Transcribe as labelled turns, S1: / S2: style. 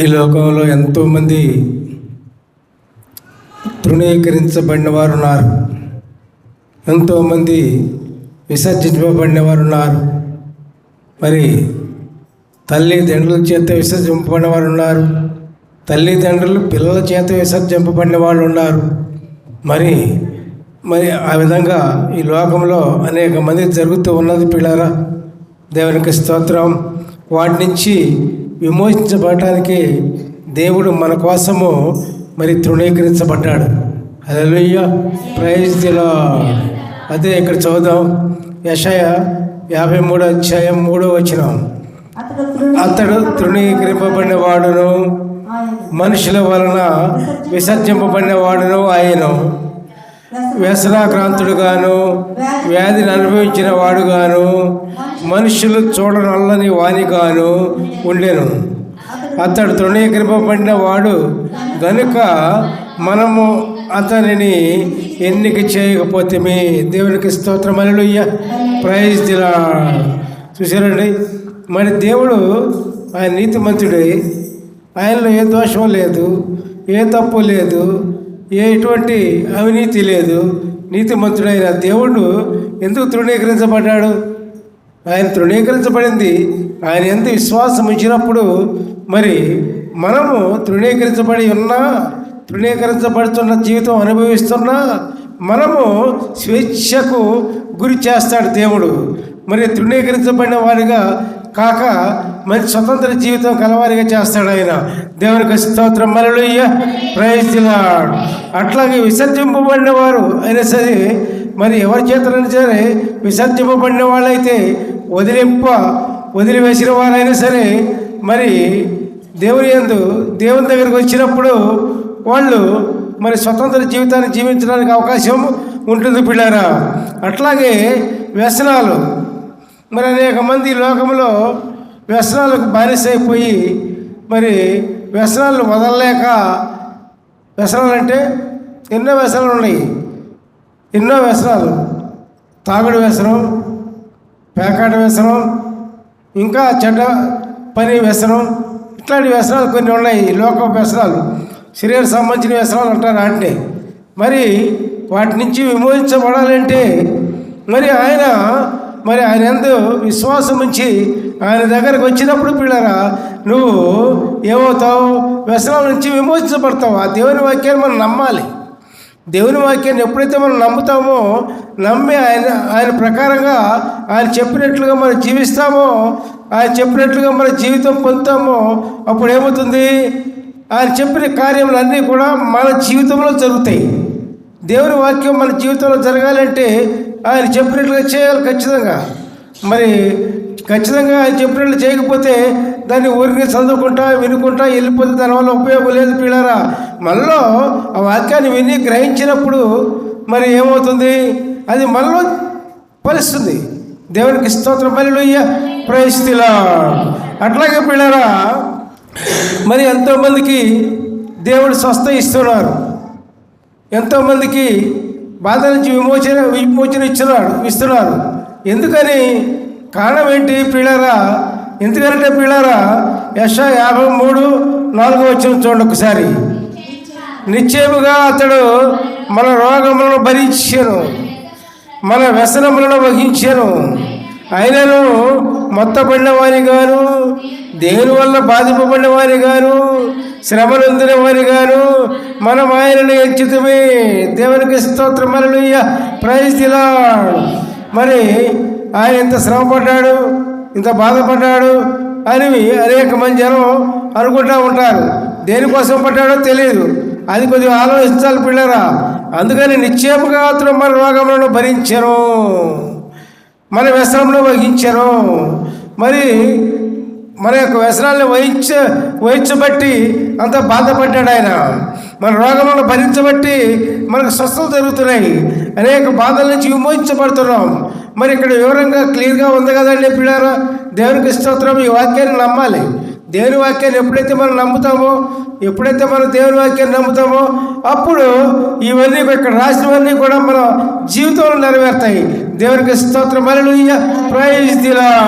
S1: ఈ లోకంలో ఎంతోమంది తృణీకరించబడిన వారు ఉన్నారు. ఎంతోమంది విసర్జించబడిన వారు ఉన్నారు. మరి తల్లిదండ్రుల చేత విసర్జింపబడిన వారు ఉన్నారు. తల్లిదండ్రులు పిల్లల చేత విసర్జింపబడిన వాళ్ళు ఉన్నారు. మరి మరి ఆ విధంగా ఈ లోకంలో అనేక మంది జరుగుతూ ఉన్నది పిల్లరా. దేవునికి స్తోత్రం. వాటి నుంచి విమోచించబడటానికి దేవుడు మన కోసము మరి తృణీకరించబడ్డాడు. హల్లెలూయా. ప్రైజ్ దిలా అదే ఇక్కడ చదువుదాం యషయ యాభై మూడో అధ్యాయం మూడో వచ్చినాం
S2: అతడు
S1: తృణీకరింపబడిన వాడును మనుషుల వలన విసర్జింపబడిన వాడును ఆయను వ్యసనాక్రాంతుడుగాను వ్యాధిని అనుభవించిన వాడుగాను మనుషులు చూడనల్లని వానిగాను ఉండెను. అతడు తృణీకరింపబడిన వాడు గనుక మనము అతనిని ఎన్నిక చేయకపోతే దేవునికి స్తోత్రం. అలలుయ్య ప్రైజ్ దిలా చూసారండి మరి దేవుడు ఆయన నీతిమంతుడే ఆయనలో ఏ దోషం లేదు ఏ తప్పు లేదు ఏ ఎటువంటి అవినీతి లేదు. నీతిమంతుడైన దేవుడు ఎందుకు తృణీకరించబడ్డాడు? ఆయన తృణీకరించబడింది. ఆయన ఎంత విశ్వాసం ఇచ్చినప్పుడు మరి మనము తృణీకరించబడి ఉన్నా తృణీకరించబడుతున్న జీవితం అనుభవిస్తున్నా మనము స్వేచ్ఛకు గురి చేస్తాడు దేవుడు. మరి తృణీకరించబడిన వారిగా కాక మంచి స్వతంత్ర జీవితం కలవారిగా చేస్తాడు ఆయన. దేవునికి స్తోత్రం మరలుయ్య ప్రయత్నిస్తున్నాడు అట్లాగే విసర్జింపబడిన వారు అయినా సరే మరి ఎవరి చేతనైనా సరే విసర్జింపబడిన వాళ్ళైతే వదిలింప వదిలివేసిన వారైనా సరే మరి దేవుని యందు దేవుని దగ్గరికి వచ్చినప్పుడు వాళ్ళు మరి స్వతంత్ర జీవితాన్ని జీవించడానికి అవకాశం ఉంటుంది పిల్లారా. అట్లాగే వ్యసనాలు మరి అనేక మంది లోకంలో వ్యసనాలకు బానిసైపోయి మరి వ్యసనాలు వదలలేక వ్యసనాలు అంటే ఎన్నో వ్యసనాలు ఉన్నాయి. ఎన్నో వ్యసనాలు. తాగుడు వ్యసనం పేకాట వ్యసనం ఇంకా చెడ్డ పని వ్యసనం ఇట్లాంటి వ్యసనాలు కొన్ని ఉన్నాయి లోక వ్యసనాలు. శరీర సంబంధించిన వ్యసనాలు అంటారు అంటే? మరి వాటి నుంచి విమోచించబడాలంటే మరి ఆయన మరి ఆయన ఎందు విశ్వాసం ఉంచి ఆయన దగ్గరకు వచ్చినప్పుడు పిల్లరా నువ్వు ఏమవుతావు? వ్యసనం నుంచి విమోచించబడతావు? ఆ దేవుని వాక్యాన్ని మనం నమ్మాలి. దేవుని వాక్యాన్ని ఎప్పుడైతే మనం నమ్ముతామో నమ్మి ఆయన ఆయన ప్రకారంగా ఆయన చెప్పినట్లుగా మనం జీవిస్తామో ఆయన చెప్పినట్లుగా మన జీవితం పొందుతామో అప్పుడు ఏమవుతుంది? ఆయన చెప్పిన కార్యములన్నీ కూడా మన జీవితంలో జరుగుతాయి. దేవుని వాక్యం మన జీవితంలో జరగాలంటే ఆయన చెప్పినట్లుగా చేయాలి ఖచ్చితంగా. మరి ఖచ్చితంగా ఆయన చెప్పినట్లు చేయకపోతే దాన్ని ఊరికి చదువుకుంటా వినుకుంటా వెళ్ళిపోతే దానివల్ల ఉపయోగం లేదు పిల్లరా. మనలో ఆ వాక్యాన్ని విని గ్రహించినప్పుడు మరి ఏమవుతుంది? అది మనలో ఫలిస్తుంది. దేవునికి స్తోత్రం. పనిలోయ్య ప్రయస్తిలా అట్లాగే పిల్లరా మరి ఎంతోమందికి దేవుడు స్వస్థ ఇస్తున్నారు. ఎంతోమందికి బాధ నుంచి విమోచన విమోచన ఇచ్చినాడు ఇస్తున్నారు ఎందుకని? కారణం ఏంటి పిల్లరా ఎందుకంటే పిల్లరా యశ యాభై మూడు నాలుగు వచ్చిన చూడండి ఒకసారి. నిశ్చయముగా అతడు మన రోగములను భరించాను మన వ్యసనములను వహించాను. ఆయనను మొత్తపడిన వారి దేవుని వల్ల బాధింపబడిన వారి గాను శ్రమనందిన వారి గాను మనం ఆయనను ఎంచుతమే దేవునికి స్తోత్రం మరలుయ్య ప్రైజ్ మరి ఆయన ఎంత శ్రమపడ్డాడు ఇంత బాధపడ్డాడు అని అనేక మంది జనం అనుకుంటూ ఉంటారు. దేనికోసం పడ్డాడో తెలియదు అది కొద్దిగా ఆలోచించాలి పిల్లరా. అందుకని నిశ్చయముగా అతను మన రోగములను భరించను. మన వ్యసనంలో వహించను. మరి మన యొక్క వ్యసనాలను వహించ వహించబట్టి అంత బాధపడ్డాడు ఆయన. మన రోగములను భరించబట్టి మనకు స్వస్థత జరుగుతున్నాయి. అనేక బాధల నుంచి విమోచించబడుతున్నాం మరి ఇక్కడ వివరంగా క్లియర్గా ఉంది కదండి పిల్లరా? దేవునికి స్తోత్రం ఈ వాక్యాన్ని నమ్మాలి. దేవుని వాక్యాన్ని ఎప్పుడైతే మనం నమ్ముతామో ఎప్పుడైతే మనం దేవుని వాక్యాన్ని నమ్ముతామో అప్పుడు ఇవన్నీ ఇక్కడ రాసినవన్నీ కూడా మన జీవితంలో నెరవేరుతాయి. దేవునికి స్తోత్రం. మరలు ప్రైజ్ దిలా